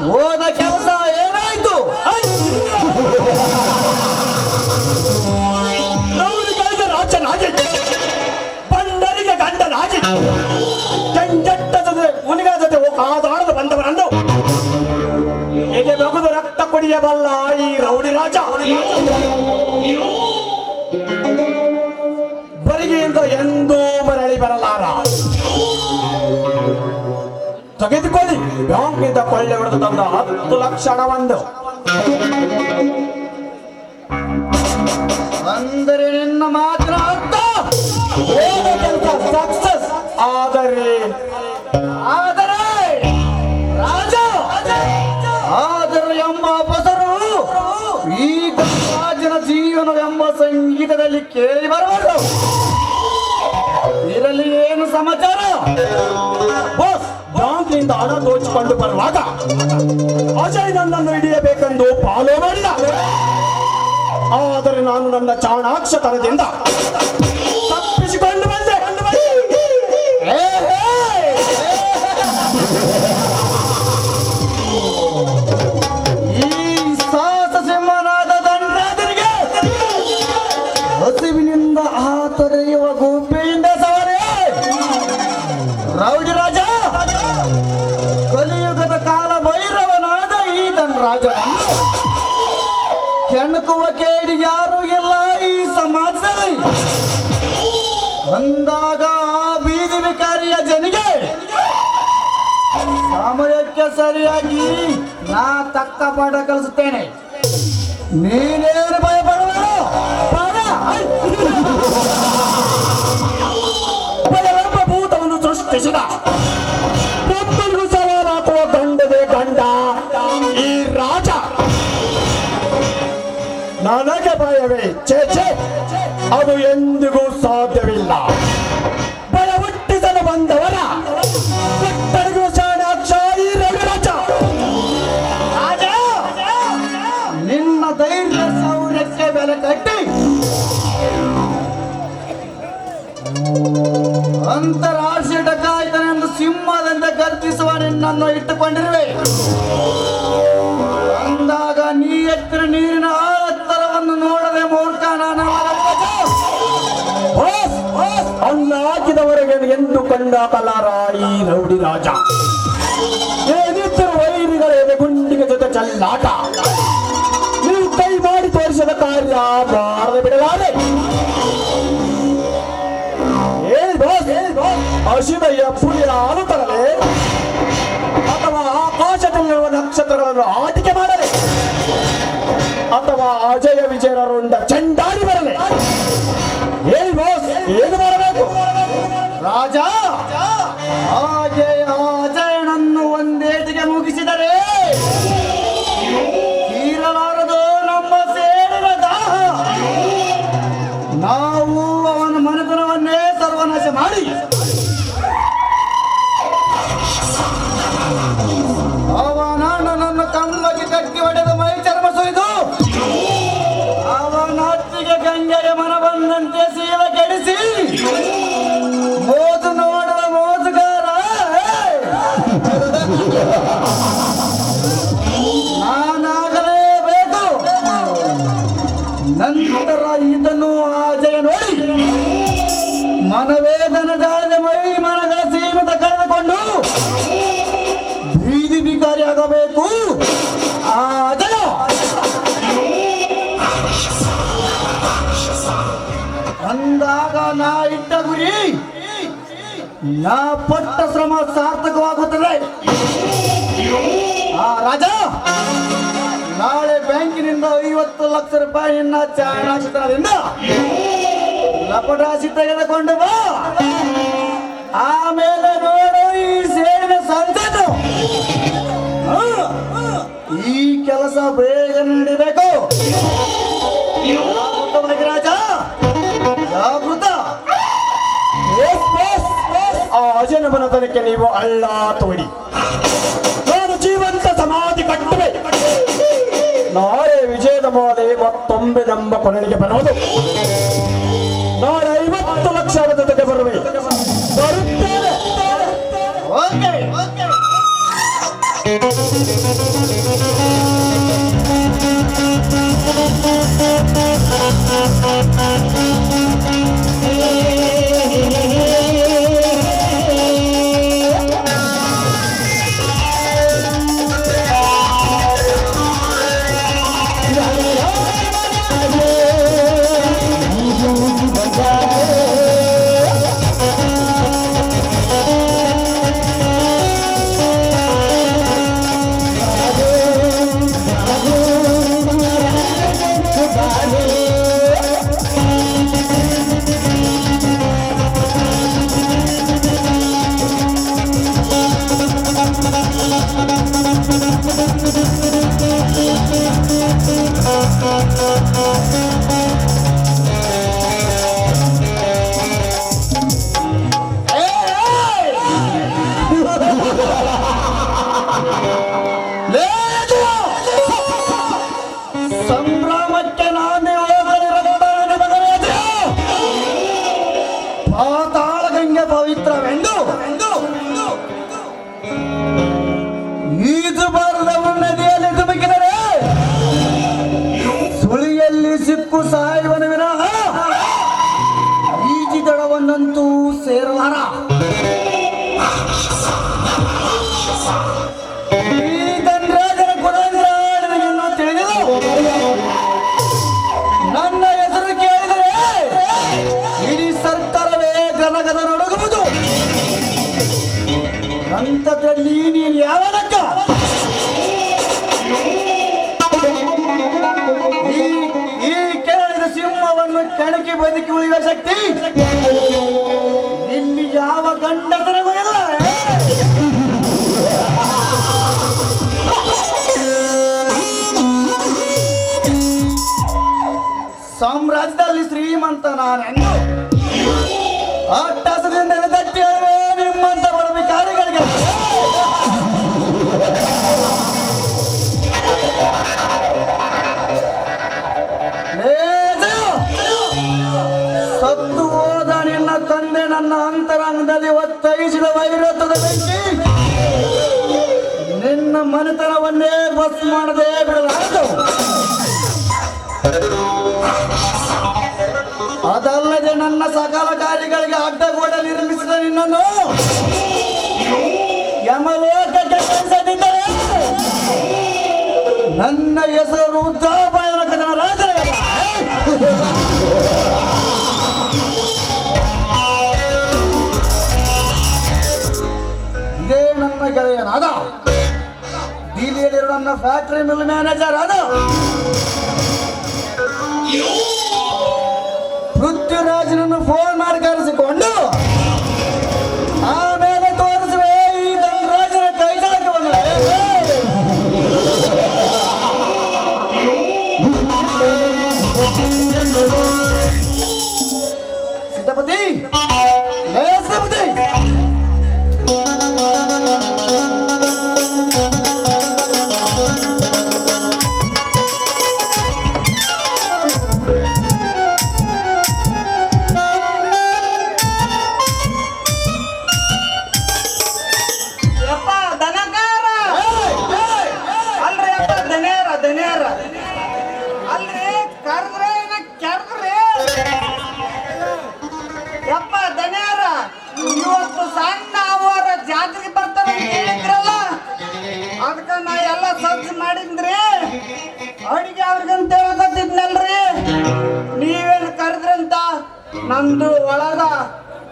ಹೋದ ಕೆಲಸ ಏನಾಯ್ತು? ಬಂಡರಿಗೆ ಗಂಡ ಜೊತೆ ಹುಲಿಗಳ ಜೊತೆ ಕಾದಾಡದು ಬಂದವರನ್ನು ಹೇಗೆ ಬಗುದು ರಕ್ತ ಕುಡಿಯಬಲ್ಲ ಈ ರೌಡಿ ರಾಜ. ಬರಿಗೆಯಿಂದ ಎಂದೂ ಮರಳಿ ಬರಲಾರ. ತೆಗೆದುಕೊಳ್ಳಿ. ಬ್ಯಾಂಕಿಂದ ಕೊಳ್ಳೆ ಹೊಡೆದು ತಂದ ಹತ್ತು ಲಕ್ಷ ಹಣವನ್ನು ಅಂದರೆ ನಿನ್ನ ಮಾತಿನ ಅರ್ಥ. ಸಕ್ಸಸ್ ಆದರೆ ಆದರೆ ರಾಜ ಆದರೆ ಎಂಬ ಅಪಸರು ಈಗ ರಾಜನ ಜೀವನವೆಂಬ ಸಂಗೀತದಲ್ಲಿ ಕೇಳಿ ಬರಬಾರದು. ಇರಲಿ ಏನು ಸಮಾಚಾರ? ಬ್ಯಾಂಕ್ನಿಂದ ಹಣ ದೋಚಿಕೊಂಡು ಬರುವಾಗ ಅಜಯ್ ನನ್ನನ್ನು ಹಿಡಿಯಬೇಕೆಂದು ಪಾಲೋ ಮಾಡಿದ ಆದರೆ ನಾನು ನನ್ನ ಚಾಣಾಕ್ಷತನದಿಂದ ಯಾರು ಇಲ್ಲ ಈ ಸಮಾಜದಲ್ಲಿ. ಬಂದಾಗ ಬೀದಿ ವಿಕಾರಿಯ ಜನಿಗೆ ಸಮಯಕ್ಕೆ ಸರಿಯಾಗಿ ನಾ ತಕ್ಕ ಪಾಠ ಕಲಿಸುತ್ತೇನೆ. ನೀನೇನು ಭಯ ಪಡಬೇಡ ಅದು ಎಂದಿಗೂ ಸಾಧ್ಯವಿಲ್ಲ. ಬಲ ಹುಟ್ಟಿಸಲು ಬಂದವರ ನಿನ್ನ ಧೈರ್ಯ ಸೌರ್ಯಕ್ಕೆ ಬೆಲೆ ಕಟ್ಟಿ. ಅಂತಾರಾಷ್ಟ್ರೀಯ ಡಕಾಯಿತನೆಂದು ಸಿಂಹದಿಂದ ಗರ್ಜಿಸುವ ನಿನ್ನನ್ನು ಇಟ್ಟುಕೊಂಡಿರುವೆ. ಅಂದಾಗ ನೀ ಎತ್ತರ ನೀರಿನ ಕಂಡ ಕಲಾರ ಈ ರೌಡಿ ರಾಜ. ಏನಿದ್ದರು ವೈರಿಗಳ ಗುಂಡಿಗೆ ಜೊತೆ ಚಲ್ಲಾಟ. ನೀವು ಕೈ ಮಾಡಿ ತೋರಿಸಿದ ಕಾರ್ಯ ಬಾರದ ಬಿಡಲಾರೆ. ಏನ್ ಬಾಸ್ ಅನುತರಲೆ ಅಥವಾ ಆಕಾಶದಲ್ಲಿರುವ ನಕ್ಷತ್ರಗಳನ್ನು ಆಟಿಕೆ ಮಾಡಲೆ ಅಥವಾ ಅಜಯ ವಿಜಯರುಂಡ ಚಂಡಾಡಿ ಬರಲೆ. ಏನು ಏನು ಮಾಡಬೇಕು? ರಾಜ! ಹಾಗೆ ಆಚರಣನ್ನು ಒಂದೇಟಿಗೆ ಮುಗಿಸಿದರೆ ತೀರಲಾರದು ನಮ್ಮ ಸೇರಿನ ದಾಹ. ನಾವು ಅವನ ಮನೆತನವನ್ನೇ ಸರ್ವನಾಶ ಮಾಡಿ. ಮನವೇದನದಾದ ಮೈ ಮಹಿಮನಗಳ ಸೀಮಿತ ಕಳೆದುಕೊಂಡು ಬೀದಿ ಬಿಕಾರಿ ಆಗಬೇಕು ಆಜಯ ಅಂದಾಗ ನಾ ಇಟ್ಟ ಗುರಿ ನಾ ಪಟ್ಟ ಶ್ರಮ ಸಾರ್ಥಕವಾಗುತ್ತದೆ. ಆ ರಾಜ, ನಾಳೆ ಬ್ಯಾಂಕಿನಿಂದ ಐವತ್ತು ಲಕ್ಷ ರೂಪಾಯಿಯನ್ನ ಚಾಣಾಕ್ಷರದಿಂದ ಲಪಟಾಸಿ ತೆಗೆದುಕೊಂಡು ಬಾ. ಆಮೇಲೆ ನೋಡು, ಈ ಸೇನ ಸಂಸತ್ತು ಈ ಕೆಲಸ ಬೇಗ ನಡಿಬೇಕು. ರಾಜ, ಜಾಗೃತ. ಆ ಅಜನ ಮನತನಕ್ಕೆ ನೀವು ಅಳ್ಳ ತೋಡಿ. ನಾನು ಜೀವಂತ ಸಮಾಧಿ ಕಟ್ಟುವೆ. ನಾಳೆ ವಿಜಯದ ಮಾಲೆ ಮತ್ತೊಮ್ಮೆ ನಮ್ಮ ಕೊನೆಗೆ ಬರುವುದು. ಐವತ್ತು ಲಕ್ಷ ಸಂಭ್ರಮಕ್ಕೆ ನಾನೇ. ಪಾತಾಳ ಗಂಗೆ ಪವಿತ್ರವೆಂದು ಈಜು ಬಾರದವರು ನದಿಯಲ್ಲಿ ಧುಮುಕಿದರೆ ಸುಳಿಯಲ್ಲಿ ಸಿಕ್ಕು ಸಾಯುವನ ನಂತರದಲ್ಲಿ ನೀನು ಯಾವ ಈ ಕೆರಳಿದ ಸಿಂಹವನ್ನು ಕೆಣಕಿ ಬದುಕಿ ಉಳಿಯುವ ಶಕ್ತಿ ಇಲ್ಲಿ ಯಾವ ಗಂಡಸರಿಗೂ ಇಲ್ಲ ಸಾಮ್ರಾಜ್ಯದಲ್ಲಿ ಶ್ರೀಮಂತ ನಾನೆಂದು ಅಟ್ಟಸದಿಂದ ಎಳೆದಟ್ಟಿ ಬಸ್ ಮಾಡದೆ ಅದಲ್ಲದೆ ನನ್ನ ಸಕಲ ಕಾರ್ಯಗಳಿಗೆ ಅಡ್ಡಗೋಡ ನಿರ್ಮಿಸಿದ ನಿನ್ನನ್ನು ಯಮಲೋಕಕ್ಕೆ ನನ್ನ ಹೆಸರು ರುದ್ರಾಪಾಯನಕ ನನ್ನ ಫ್ಯಾಕ್ಟರಿ ಮಿಲ್ ಮ್ಯಾನೇಜರ್ ಅದು. ಪೃಥ್ವಿರಾಜನನ್ನು ಫೋನ್ ಮಾಡಿ ಕರೆಸಿಕೊಂಡು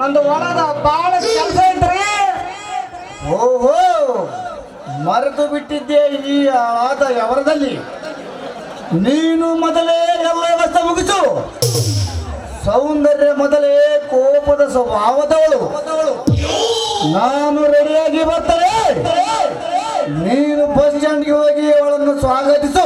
ನಂದು ಒಳದ ಬಾಳ ಕೆಲಸ ಐತ್ರಿ. ಓಹೋ, ಮರೆತು ಬಿಟ್ಟಿದ್ದೆ ಈ ಆದ ವ್ಯವರದಲ್ಲಿ ನೀನು ಮೊದಲೇ ಎಲ್ಲ ವ್ಯವಸ್ಥೆ ಮುಗಿಸು. ಸೌಂದರ್ಯ ಮೊದಲೇ ಕೋಪದ ಸ್ವಭಾವದವಳು. ನಾನು ರೆಡಿಯಾಗಿ ಬರ್ತೇನೆ. ನೀನು ಬಸ್ ಸ್ಟ್ಯಾಂಡ್ಗೆ ಹೋಗಿ ಅವಳನ್ನು ಸ್ವಾಗತಿಸು.